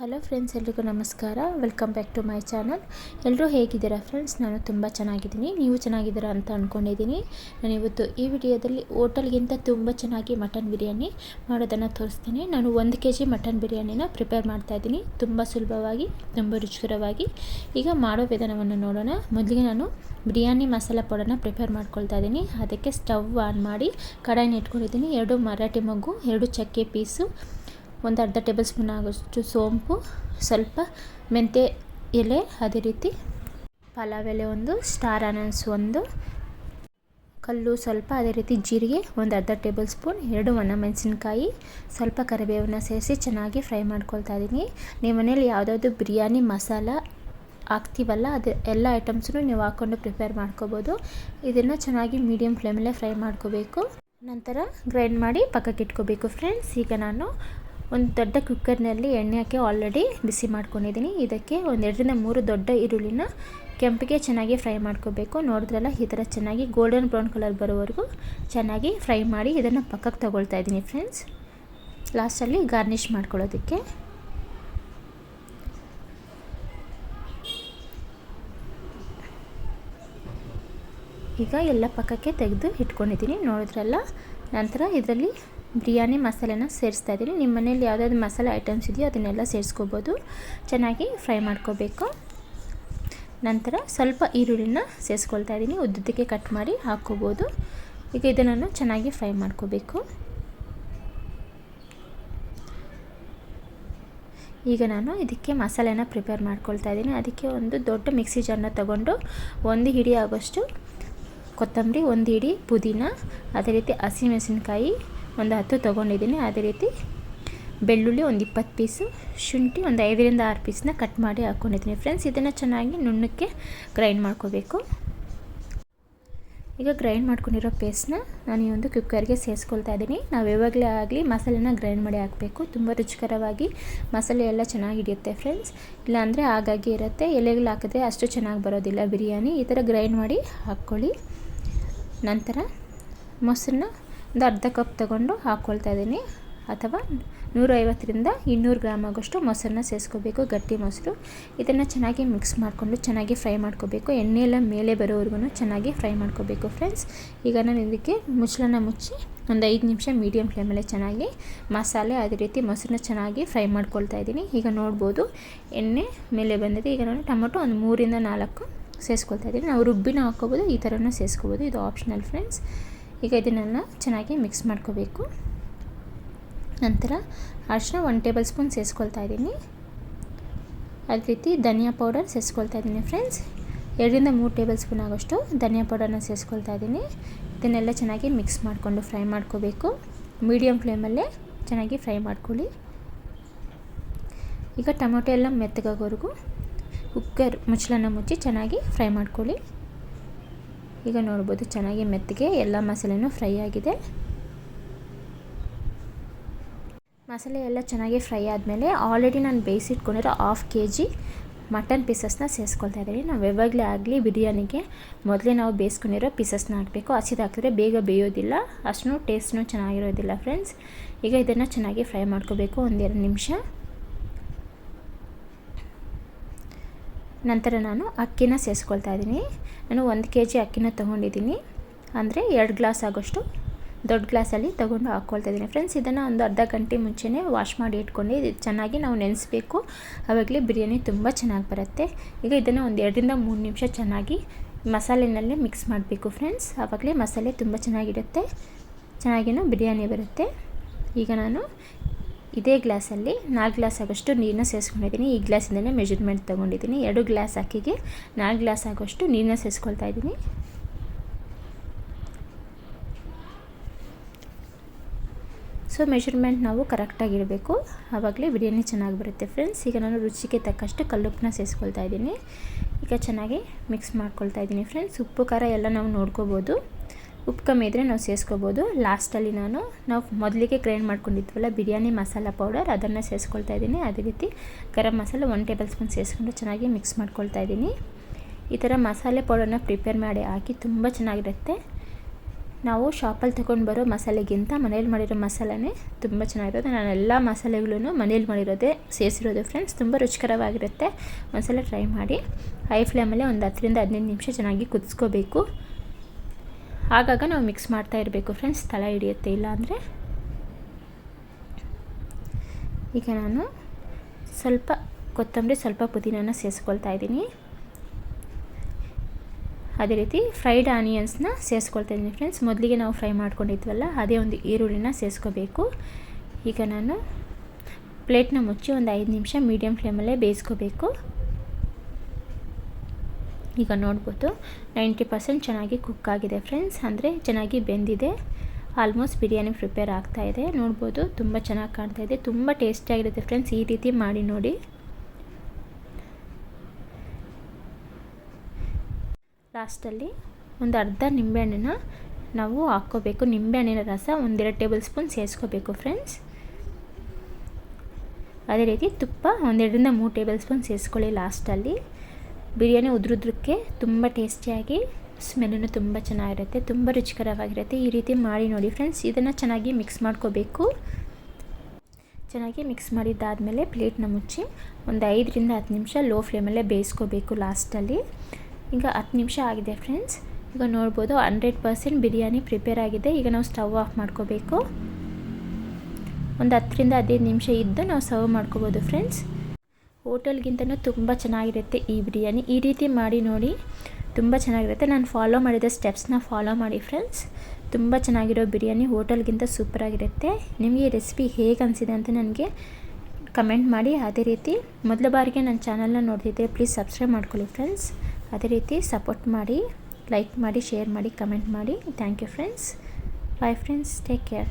Hello friends, ಎಲ್ರಿಗೂ ನಮಸ್ಕಾರ. Welcome back to my channel. ಎಲ್ಲರೂ ಹೇಗಿದ್ದೀರಾ ಫ್ರೆಂಡ್ಸ್? ನಾನು ತುಂಬ ಚೆನ್ನಾಗಿದ್ದೀನಿ. ನೀವು ಚೆನ್ನಾಗಿದ್ದೀರಾ ಅಂತ ಅಂದ್ಕೊಂಡಿದ್ದೀನಿ ನಾನು ಇವತ್ತು ಈ ವಿಡಿಯೋದಲ್ಲಿ ಹೋಟೆಲ್ಗಿಂತ ತುಂಬ ಚೆನ್ನಾಗಿ ಮಟನ್ ಬಿರಿಯಾನಿ ಮಾಡೋದನ್ನು ತೋರಿಸ್ತೀನಿ. ನಾನು ಒಂದು ಕೆ ಜಿ ಮಟನ್ ಬಿರಿಯಾನಿನ ಪ್ರಿಪೇರ್ ಮಾಡ್ತಾಯಿದ್ದೀನಿ ತುಂಬ ಸುಲಭವಾಗಿ, ತುಂಬ ರುಚಿಕರವಾಗಿ. ಈಗ ಮಾಡೋ ವಿಧಾನವನ್ನು ನೋಡೋಣ. ಮೊದಲಿಗೆ ನಾನು ಬಿರಿಯಾನಿ ಮಸಾಲ ಪೌಡರ್ನ ಪ್ರಿಪೇರ್ ಮಾಡ್ಕೊಳ್ತಾ ಇದ್ದೀನಿ. ಅದಕ್ಕೆ ಸ್ಟವ್ ಆನ್ ಮಾಡಿ ಕಡಾಯಿನ ಇಟ್ಕೊಂಡಿದ್ದೀನಿ. ಎರಡು ಮರಾಠಿ ಮಗ್ಗು, ಎರಡು ಚಕ್ಕೆ ಪೀಸು ಒಂದು ಅರ್ಧ ಟೇಬಲ್ ಸ್ಪೂನ್ ಆಗೋಷ್ಟು ಸೋಂಪು, ಸ್ವಲ್ಪ ಮೆಂತ್ಯ ಎಲೆ, ಅದೇ ರೀತಿ ಪಲಾವ್ ಎಲೆ ಒಂದು, ಸ್ಟಾರ್ ಅನನ್ಸ್ ಒಂದು, ಕಲ್ಲು ಸ್ವಲ್ಪ, ಅದೇ ರೀತಿ ಜೀರಿಗೆ ಒಂದು ಅರ್ಧ ಟೇಬಲ್ ಸ್ಪೂನ್, ಎರಡು ಮೆಣಸಿನ್ಕಾಯಿ, ಸ್ವಲ್ಪ ಕರಿಬೇವನ್ನ ಸೇರಿಸಿ ಚೆನ್ನಾಗಿ ಫ್ರೈ ಮಾಡ್ಕೊಳ್ತಾ ಇದ್ದೀನಿ. ನಿಮ್ಮ ಮನೇಲಿ ಯಾವುದಾದ್ರು ಬಿರಿಯಾನಿ, ಮಸಾಲ ಹಾಕ್ತೀವಲ್ಲ, ಅದು ಎಲ್ಲ ಐಟಮ್ಸನ್ನು ನೀವು ಹಾಕ್ಕೊಂಡು ಪ್ರಿಪೇರ್ ಮಾಡ್ಕೋಬೋದು. ಇದನ್ನು ಚೆನ್ನಾಗಿ ಮೀಡಿಯಮ್ ಫ್ಲೇಮಲ್ಲೇ ಫ್ರೈ ಮಾಡ್ಕೋಬೇಕು. ನಂತರ ಗ್ರೈಂಡ್ ಮಾಡಿ ಪಕ್ಕಕ್ಕೆ ಇಟ್ಕೋಬೇಕು ಫ್ರೆಂಡ್ಸ್. ಈಗ ನಾನು ಒಂದು ದೊಡ್ಡ ಕುಕ್ಕರ್ನಲ್ಲಿ ಎಣ್ಣೆ ಹಾಕಿ ಆಲ್ರೆಡಿ ಬಿಸಿ ಮಾಡ್ಕೊಂಡಿದ್ದೀನಿ. ಇದಕ್ಕೆ ಒಂದೆರಡರಿಂದ ಮೂರು ದೊಡ್ಡ ಈರುಳ್ಳಿನ ಕೆಂಪಿಗೆ ಚೆನ್ನಾಗಿ ಫ್ರೈ ಮಾಡ್ಕೋಬೇಕು. ನೋಡಿದ್ರಲ್ಲ, ಈ ಥರ ಚೆನ್ನಾಗಿ ಗೋಲ್ಡನ್ ಬ್ರೌನ್ ಕಲರ್ ಬರೋವರೆಗೂ ಚೆನ್ನಾಗಿ ಫ್ರೈ ಮಾಡಿ ಇದನ್ನು ಪಕ್ಕಕ್ಕೆ ತೊಗೊಳ್ತಾ ಇದ್ದೀನಿ ಫ್ರೆಂಡ್ಸ್ ಲಾಸ್ಟಲ್ಲಿ ಗಾರ್ನಿಷ್ ಮಾಡ್ಕೊಳ್ಳೋದಕ್ಕೆ. ಈಗ ಎಲ್ಲ ಪಕ್ಕಕ್ಕೆ ತೆಗೆದು ಇಟ್ಕೊಂಡಿದ್ದೀನಿ. ನೋಡಿದ್ರಲ್ಲ, ನಂತರ ಇದರಲ್ಲಿ ಬಿರಿಯಾನಿ ಮಸಾಲೆನ ಸೇರಿಸ್ತಾ ಇದ್ದೀನಿ. ನಿಮ್ಮ ಮನೇಲಿ ಯಾವುದಾದ್ರು ಮಸಾಲೆ ಐಟಮ್ಸ್ ಇದೆಯೋ ಅದನ್ನೆಲ್ಲ ಸೇರಿಸ್ಕೋಬೋದು. ಚೆನ್ನಾಗಿ ಫ್ರೈ ಮಾಡ್ಕೋಬೇಕು. ನಂತರ ಸ್ವಲ್ಪ ಈರುಳ್ಳಿನ ಸೇರಿಸ್ಕೊಳ್ತಾ ಇದ್ದೀನಿ. ಉದ್ದಕ್ಕೆ ಕಟ್ ಮಾಡಿ ಹಾಕ್ಕೋಬೋದು. ಈಗ ಇದನ್ನು ಚೆನ್ನಾಗಿ ಫ್ರೈ ಮಾಡ್ಕೋಬೇಕು. ಈಗ ನಾನು ಇದಕ್ಕೆ ಮಸಾಲೆನ ಪ್ರಿಪೇರ್ ಮಾಡ್ಕೊಳ್ತಾ ಇದ್ದೀನಿ. ಅದಕ್ಕೆ ಒಂದು ದೊಡ್ಡ ಮಿಕ್ಸಿ ಜಾರ್ನ ತಗೊಂಡು ಒಂದು ಹಿಡಿ ಆಗೋಷ್ಟು ಕೊತ್ತಂಬರಿ, ಒಂದು ಹಿಡಿ ಪುದೀನ, ಅದೇ ರೀತಿ ಹಸಿಮೆಣಸಿನ್ಕಾಯಿ ಒಂದು ಹತ್ತು ತೊಗೊಂಡಿದ್ದೀನಿ. ಅದೇ ರೀತಿ ಬೆಳ್ಳುಳ್ಳಿ ಒಂದು ಇಪ್ಪತ್ತು ಪೀಸು, ಶುಂಠಿ ಒಂದು ಐದರಿಂದ ಆರು ಪೀಸನ್ನ ಕಟ್ ಮಾಡಿ ಹಾಕ್ಕೊಂಡಿದ್ದೀನಿ ಫ್ರೆಂಡ್ಸ್. ಇದನ್ನು ಚೆನ್ನಾಗಿ ನುಣ್ಣಕ್ಕೆ ಗ್ರೈಂಡ್ ಮಾಡ್ಕೋಬೇಕು. ಈಗ ಗ್ರೈಂಡ್ ಮಾಡ್ಕೊಂಡಿರೋ ಪೇಸ್ಟ್ನ ನಾನು ಈ ಒಂದು ಕುಕ್ಕರ್ಗೆ ಸೇರಿಸ್ಕೊಳ್ತಾ ಇದ್ದೀನಿ. ನಾವು ಯಾವಾಗಲೇ ಆಗಲಿ ಮಸಾಲೆನ ಗ್ರೈಂಡ್ ಮಾಡಿ ಹಾಕಬೇಕು. ತುಂಬ ರುಚಿಕರವಾಗಿ ಮಸಾಲೆ ಎಲ್ಲ ಚೆನ್ನಾಗಿ ಹಿಡಿಯುತ್ತೆ ಫ್ರೆಂಡ್ಸ್. ಇಲ್ಲಾಂದರೆ ಹಾಗಾಗಿ ಇರುತ್ತೆ. ಎಲೆಗಳು ಹಾಕಿದ್ರೆ ಅಷ್ಟು ಚೆನ್ನಾಗಿ ಬರೋದಿಲ್ಲ. ಬಿರಿಯಾನಿ ಈ ಥರ ಗ್ರೈಂಡ್ ಮಾಡಿ ಹಾಕ್ಕೊಳ್ಳಿ. ನಂತರ ಮೊಸರನ್ನ ಒಂದು ಅರ್ಧ ಕಪ್ ತಗೊಂಡು ಹಾಕ್ಕೊಳ್ತಾ ಇದ್ದೀನಿ. ಅಥವಾ ನೂರೈವತ್ತರಿಂದ ಇನ್ನೂರು ಗ್ರಾಮ್ ಆಗೋಷ್ಟು ಮೊಸರನ್ನ ಸೇರಿಸ್ಕೋಬೇಕು ಗಟ್ಟಿ ಮೊಸರು. ಇದನ್ನು ಚೆನ್ನಾಗಿ ಮಿಕ್ಸ್ ಮಾಡಿಕೊಂಡು ಚೆನ್ನಾಗಿ ಫ್ರೈ ಮಾಡ್ಕೋಬೇಕು. ಎಣ್ಣೆ ಎಲ್ಲ ಮೇಲೆ ಬರೋವರೆಗೂ ಚೆನ್ನಾಗಿ ಫ್ರೈ ಮಾಡ್ಕೋಬೇಕು ಫ್ರೆಂಡ್ಸ್. ಈಗ ನಾನು ಇದಕ್ಕೆ ಮುಚ್ಚಳನ ಮುಚ್ಚಿ ಒಂದು ಐದು ನಿಮಿಷ ಮೀಡಿಯಮ್ ಫ್ಲೇಮಲ್ಲೇ ಚೆನ್ನಾಗಿ ಮಸಾಲೆ, ಅದೇ ರೀತಿ ಮೊಸರನ್ನ ಚೆನ್ನಾಗಿ ಫ್ರೈ ಮಾಡ್ಕೊಳ್ತಾ ಇದ್ದೀನಿ. ಈಗ ನೋಡ್ಬೋದು ಎಣ್ಣೆ ಮೇಲೆ ಬಂದಿದೆ. ಈಗ ನಾನು ಟೊಮೊಟೊ ಒಂದು ಮೂರಿಂದ ನಾಲ್ಕು ಸೇರಿಸ್ಕೊಳ್ತಾ ಇದ್ದೀನಿ. ನಾವು ರುಬ್ಬಿನ ಹಾಕ್ಕೋಬೋದು, ಈ ಥರನೂ ಸೇರಿಸ್ಕೋಬೋದು ಇದು ಆಪ್ಷನಲ್ ಫ್ರೆಂಡ್ಸ್. ಈಗ ಇದನ್ನೆಲ್ಲ ಚೆನ್ನಾಗಿ ಮಿಕ್ಸ್ ಮಾಡ್ಕೋಬೇಕು. ನಂತರ ಅರಿಶಿನ ಒನ್ ಟೇಬಲ್ ಸ್ಪೂನ್ ಸೇರಿಸ್ಕೊಳ್ತಾ ಇದ್ದೀನಿ. ಅದೇ ರೀತಿ ಧನಿಯಾ ಪೌಡರ್ ಸೇರಿಸ್ಕೊಳ್ತಾ ಇದ್ದೀನಿ ಫ್ರೆಂಡ್ಸ್ ಎರಡರಿಂದ ಮೂರು ಟೇಬಲ್ ಸ್ಪೂನ್ ಆಗೋಷ್ಟು ಧನಿಯಾ ಪೌಡರ್ನ ಸೇರಿಸ್ಕೊಳ್ತಾ ಇದ್ದೀನಿ. ಇದನ್ನೆಲ್ಲ ಚೆನ್ನಾಗಿ ಮಿಕ್ಸ್ ಮಾಡಿಕೊಂಡು ಫ್ರೈ ಮಾಡ್ಕೋಬೇಕು. ಮೀಡಿಯಮ್ ಫ್ಲೇಮಲ್ಲೇ ಚೆನ್ನಾಗಿ ಫ್ರೈ ಮಾಡ್ಕೊಳ್ಳಿ. ಈಗ ಟೊಮೊಟೊ ಎಲ್ಲ ಮೆತ್ತಗಾಗೋವರೆಗೂ ಕುಕ್ಕರ್ ಮುಚ್ಚಳನ ಮುಚ್ಚಿ ಚೆನ್ನಾಗಿ ಫ್ರೈ ಮಾಡ್ಕೊಳ್ಳಿ. ಈಗ ನೋಡ್ಬೋದು ಚೆನ್ನಾಗಿ ಮೆತ್ತಗೆ ಎಲ್ಲ ಮಸಾಲೆನೂ ಫ್ರೈ ಆಗಿದೆ. ಮಸಾಲೆ ಎಲ್ಲ ಚೆನ್ನಾಗಿ ಫ್ರೈ ಆದಮೇಲೆ ಆಲ್ರೆಡಿ ನಾನು ಬೇಯಿಸಿಟ್ಕೊಂಡಿರೋ ಹಾಫ್ ಕೆ ಜಿ ಮಟನ್ ಪೀಸಸ್ನ ಸೇರಿಸ್ಕೊಳ್ತಾ ಇದ್ದೀನಿ. ನಾವು ಯಾವಾಗಲೇ ಆಗಲಿ ಬಿರಿಯಾನಿಗೆ ಮೊದಲೇ ನಾವು ಬೇಯಿಸ್ಕೊಂಡಿರೋ ಪೀಸಸ್ನ ಹಾಕಬೇಕು. ಹಸಿದು ಹಾಕಿದ್ರೆ ಬೇಗ ಬೇಯೋದಿಲ್ಲ. ಅಷ್ಟು ಟೇಸ್ಟ್ನೂ ಚೆನ್ನಾಗಿರೋದಿಲ್ಲ ಫ್ರೆಂಡ್ಸ್ ಈಗ ಇದನ್ನು ಚೆನ್ನಾಗಿ ಫ್ರೈ ಮಾಡ್ಕೋಬೇಕು ಒಂದೆರಡು ನಿಮಿಷ. ನಂತರ ನಾನು ಅಕ್ಕಿನ ಸೇರಿಸ್ಕೊಳ್ತಾ ಇದ್ದೀನಿ. ನಾನು ಒಂದು ಕೆ ಜಿ ಅಕ್ಕಿನ ತೊಗೊಂಡಿದ್ದೀನಿ. ಅಂದರೆ ಎರಡು ಗ್ಲಾಸ್ ಆಗೋಷ್ಟು ದೊಡ್ಡ ಗ್ಲಾಸಲ್ಲಿ ತೊಗೊಂಡು ಹಾಕ್ಕೊಳ್ತಾ ಇದ್ದೀನಿ. ಫ್ರೆಂಡ್ಸ್, ಇದನ್ನು ಒಂದು ಅರ್ಧ ಗಂಟೆ ಮುಂಚೆನೇ ವಾಶ್ ಮಾಡಿ ಇಟ್ಕೊಂಡು ಇದು ಚೆನ್ನಾಗಿ ನಾವು ನೆನೆಸ್ಬೇಕು. ಆವಾಗಲೇ ಬಿರಿಯಾನಿ ತುಂಬ ಚೆನ್ನಾಗಿ ಬರುತ್ತೆ. ಈಗ ಇದನ್ನು ಒಂದು ಎರಡರಿಂದ ಮೂರು ನಿಮಿಷ ಚೆನ್ನಾಗಿ ಮಸಾಲೆನಲ್ಲೇ ಮಿಕ್ಸ್ ಮಾಡಬೇಕು ಫ್ರೆಂಡ್ಸ್. ಆವಾಗಲೇ ಮಸಾಲೆ ತುಂಬ ಚೆನ್ನಾಗಿರುತ್ತೆ. ಚೆನ್ನಾಗಿನೂ ಬಿರಿಯಾನಿ ಬರುತ್ತೆ. ಈಗ ನಾನು ಇದೇ ಗ್ಲಾಸಲ್ಲಿ ನಾಲ್ಕು ಗ್ಲಾಸ್ ಆಗೋಷ್ಟು ನೀರನ್ನ ಸೇರಿಸ್ಕೊಂಡಿದ್ದೀನಿ. ಈ ಗ್ಲಾಸಿಂದಲೇ ಮೆಜರ್ಮೆಂಟ್ ತೊಗೊಂಡಿದ್ದೀನಿ. ಎರಡು ಗ್ಲಾಸ್ ಅಕ್ಕಿಗೆ ನಾಲ್ಕು ಗ್ಲಾಸ್ ಆಗೋಷ್ಟು ನೀರನ್ನ ಸೇರಿಸ್ಕೊಳ್ತಾ ಇದ್ದೀನಿ. ಸೊ, ಮೆಷರ್ಮೆಂಟ್ ನಾವು ಕರೆಕ್ಟಾಗಿರಬೇಕು ಆವಾಗಲೇ ಬಿರಿಯಾನಿ ಚೆನ್ನಾಗಿ ಬರುತ್ತೆ ಫ್ರೆಂಡ್ಸ್. ಈಗ ನಾನು ರುಚಿಗೆ ತಕ್ಕಷ್ಟು ಕಲ್ಲುಪ್ಪನ್ನ ಸೇರಿಸ್ಕೊಳ್ತಾ ಇದ್ದೀನಿ. ಈಗ ಚೆನ್ನಾಗಿ ಮಿಕ್ಸ್ ಮಾಡ್ಕೊಳ್ತಾ ಇದ್ದೀನಿ ಫ್ರೆಂಡ್ಸ್. ಉಪ್ಪು, ಖಾರ ಎಲ್ಲ ನಾವು ನೋಡ್ಕೋಬೋದು. ಉಪ್ಪು ಕಮ್ಮಿ ಇದ್ದರೆ ನಾವು ಸೇರಿಸ್ಕೋಬೋದು ಲಾಸ್ಟಲ್ಲಿ ನಾನು, ನಾವು ಮೊದಲಿಗೆ ಗ್ರೈಂಡ್ ಮಾಡ್ಕೊಂಡಿದ್ವಲ್ಲ, ಬಿರಿಯಾನಿ ಮಸಾಲ ಪೌಡರ್ ಅದನ್ನು ಸೇರಿಸ್ಕೊಳ್ತಾ ಇದ್ದೀನಿ. ಅದೇ ರೀತಿ garam masala one table spoon ಸೇರಿಸ್ಕೊಂಡು ಚೆನ್ನಾಗಿ ಮಿಕ್ಸ್ ಮಾಡ್ಕೊಳ್ತಾ ಇದ್ದೀನಿ. ಈ ಥರ ಮಸಾಲೆ ಪೌಡರ್ನ ಪ್ರಿಪೇರ್ ಮಾಡಿ ಹಾಕಿ ತುಂಬ ಚೆನ್ನಾಗಿರುತ್ತೆ. ನಾವು ಶಾಪಲ್ಲಿ ತೊಗೊಂಡು ಬರೋ ಮಸಾಲೆಗಿಂತ ಮನೇಲಿ ಮಾಡಿರೋ ಮಸಾಲೆನೇ ತುಂಬ ಚೆನ್ನಾಗಿರುತ್ತೆ. ನಾನು ಎಲ್ಲ ಮಸಾಲೆಗಳೂ ಮನೇಲಿ ಮಾಡಿರೋದೇ, ಸೇರಿಸಿರೋದು ಫ್ರೆಂಡ್ಸ್ ತುಂಬ ರುಚಿಕರವಾಗಿರುತ್ತೆ. ಒಂದ್ಸಲ ಟ್ರೈ ಮಾಡಿ ಹೈ ಫ್ಲೇಮಲ್ಲೇ ಒಂದು ಹತ್ತರಿಂದ ಹದಿನೈದು ನಿಮಿಷ ಚೆನ್ನಾಗಿ ಕುದಿಸ್ಕೋಬೇಕು. ಆಗಾಗ ನಾವು ಮಿಕ್ಸ್ ಮಾಡ್ತಾ ಇರಬೇಕು ಫ್ರೆಂಡ್ಸ್ ತಳ ಹಿಡಿಯುತ್ತೆ ಇಲ್ಲಾಂದರೆ ಈಗ ನಾನು ಸ್ವಲ್ಪ ಕೊತ್ತಂಬರಿ, ಸ್ವಲ್ಪ ಪುದೀನನ ಸೇರಿಸ್ಕೊಳ್ತಾ ಇದ್ದೀನಿ. ಅದೇ ರೀತಿ ಫ್ರೈಡ್ ಆನಿಯನ್ಸ್ನ ಸೇರಿಸ್ಕೊಳ್ತಾ ಇದ್ದೀನಿ ಫ್ರೆಂಡ್ಸ್ ಮೊದಲಿಗೆ ನಾವು ಫ್ರೈ ಮಾಡ್ಕೊಂಡಿದ್ವಲ್ಲ, ಅದೇ ಒಂದು ಈರುಳ್ಳಿನ ಸೇರಿಸ್ಕೋಬೇಕು ಈಗ ನಾನು ಪ್ಲೇಟ್ನ ಮುಚ್ಚಿ ಒಂದು ಐದು ನಿಮಿಷ ಮೀಡಿಯಮ್ ಫ್ಲೇಮಲ್ಲೇ ಬೇಯಿಸ್ಕೋಬೇಕು. ಈಗ ನೋಡ್ಬೋದು ನೈಂಟಿ ಪರ್ಸೆಂಟ್ ಚೆನ್ನಾಗಿ ಕುಕ್ ಆಗಿದೆ ಫ್ರೆಂಡ್ಸ್ ಅಂದರೆ ಚೆನ್ನಾಗಿ ಬೆಂದಿದೆ. ಆಲ್ಮೋಸ್ಟ್ ಬಿರಿಯಾನಿ ಪ್ರಿಪೇರ್ ಆಗ್ತಾ ಇದೆ. ನೋಡ್ಬೋದು ತುಂಬ ಚೆನ್ನಾಗಿ ಕಾಣ್ತಾ ಇದೆ. ತುಂಬ ಟೇಸ್ಟಿಯಾಗಿರುತ್ತೆ ಫ್ರೆಂಡ್ಸ್ ಈ ರೀತಿ ಮಾಡಿ ನೋಡಿ. ಲಾಸ್ಟಲ್ಲಿ ಒಂದು ಅರ್ಧ ನಿಂಬೆಹಣ್ಣನ್ನ ನಾವು ಹಾಕ್ಕೋಬೇಕು. ನಿಂಬೆಹಣ್ಣಿನ ರಸ ಒಂದೆರಡು ಟೇಬಲ್ ಸ್ಪೂನ್ ಸೇರಿಸ್ಕೋಬೇಕು ಫ್ರೆಂಡ್ಸ್ ಅದೇ ರೀತಿ ತುಪ್ಪ ಒಂದೆರಡರಿಂದ ಮೂರು ಟೇಬಲ್ ಸ್ಪೂನ್ ಸೇರಿಸ್ಕೊಳ್ಳಿ ಲಾಸ್ಟಲ್ಲಿ ಬಿರಿಯಾನಿ ಉದ್ರುದ್ರಕ್ಕೆ ತುಂಬ ಟೇಸ್ಟಿಯಾಗಿ ಸ್ಮೆಲ್ಲೂ ತುಂಬ ಚೆನ್ನಾಗಿರುತ್ತೆ, ತುಂಬ ರುಚಿಕರವಾಗಿರುತ್ತೆ. ಈ ರೀತಿ ಮಾಡಿ ನೋಡಿ ಫ್ರೆಂಡ್ಸ್, ಇದನ್ನು ಚೆನ್ನಾಗಿ ಮಿಕ್ಸ್ ಮಾಡ್ಕೋಬೇಕು. ಚೆನ್ನಾಗಿ ಮಿಕ್ಸ್ ಮಾಡಿದ್ದಾದಮೇಲೆ ಪ್ಲೇಟ್ನ ಮುಚ್ಚಿ ಒಂದು ಐದರಿಂದ ಹತ್ತು ನಿಮಿಷ ಲೋ ಫ್ಲೇಮಲ್ಲೇ ಬೇಯಿಸ್ಕೋಬೇಕು ಲಾಸ್ಟಲ್ಲಿ. ಈಗ ಹತ್ತು ನಿಮಿಷ ಆಗಿದೆ ಫ್ರೆಂಡ್ಸ್. ಈಗ ನೋಡ್ಬೋದು ಹಂಡ್ರೆಡ್ ಪರ್ಸೆಂಟ್ ಬಿರಿಯಾನಿ ಪ್ರಿಪೇರ್ ಆಗಿದೆ. ಈಗ ನಾವು ಸ್ಟವ್ ಆಫ್ ಮಾಡ್ಕೋಬೇಕು. ಒಂದು ಹತ್ತರಿಂದ ಹದಿನೈದು ನಿಮಿಷ ಇದ್ದು ನಾವು ಸರ್ವ್ ಮಾಡ್ಕೋಬೋದು ಫ್ರೆಂಡ್ಸ್. ಹೋಟೆಲ್ಗಿಂತನೂ ತುಂಬ ಚೆನ್ನಾಗಿರುತ್ತೆ ಈ ಬಿರಿಯಾನಿ. ಈ ರೀತಿ ಮಾಡಿ ನೋಡಿ ತುಂಬ ಚೆನ್ನಾಗಿರುತ್ತೆ. ನಾನು ಫಾಲೋ ಮಾಡಿದ ಸ್ಟೆಪ್ಸ್ನ ಫಾಲೋ ಮಾಡಿ ಫ್ರೆಂಡ್ಸ್ ತುಂಬ ಚೆನ್ನಾಗಿರೋ ಬಿರಿಯಾನಿ ಹೋಟೆಲ್ಗಿಂತ ಸೂಪರಾಗಿರುತ್ತೆ. ನಿಮಗೆ ಈ ರೆಸಿಪಿ ಹೇಗೆ ಅನಿಸಿದೆ ಅಂತ ನನಗೆ ಕಮೆಂಟ್ ಮಾಡಿ. ಅದೇ ರೀತಿ ಮೊದಲ ಬಾರಿಗೆ ನನ್ನ ಚಾನಲ್ನ ನೋಡ್ತಿದ್ದೆ ಪ್ಲೀಸ್ ಸಬ್ಸ್ಕ್ರೈಬ್ ಮಾಡ್ಕೊಳ್ಳಿ ಫ್ರೆಂಡ್ಸ್ ಅದೇ ರೀತಿ ಸಪೋರ್ಟ್ ಮಾಡಿ ಲೈಕ್ ಮಾಡಿ ಶೇರ್ ಮಾಡಿ ಕಮೆಂಟ್ ಮಾಡಿ. Thank you friends bye friends take care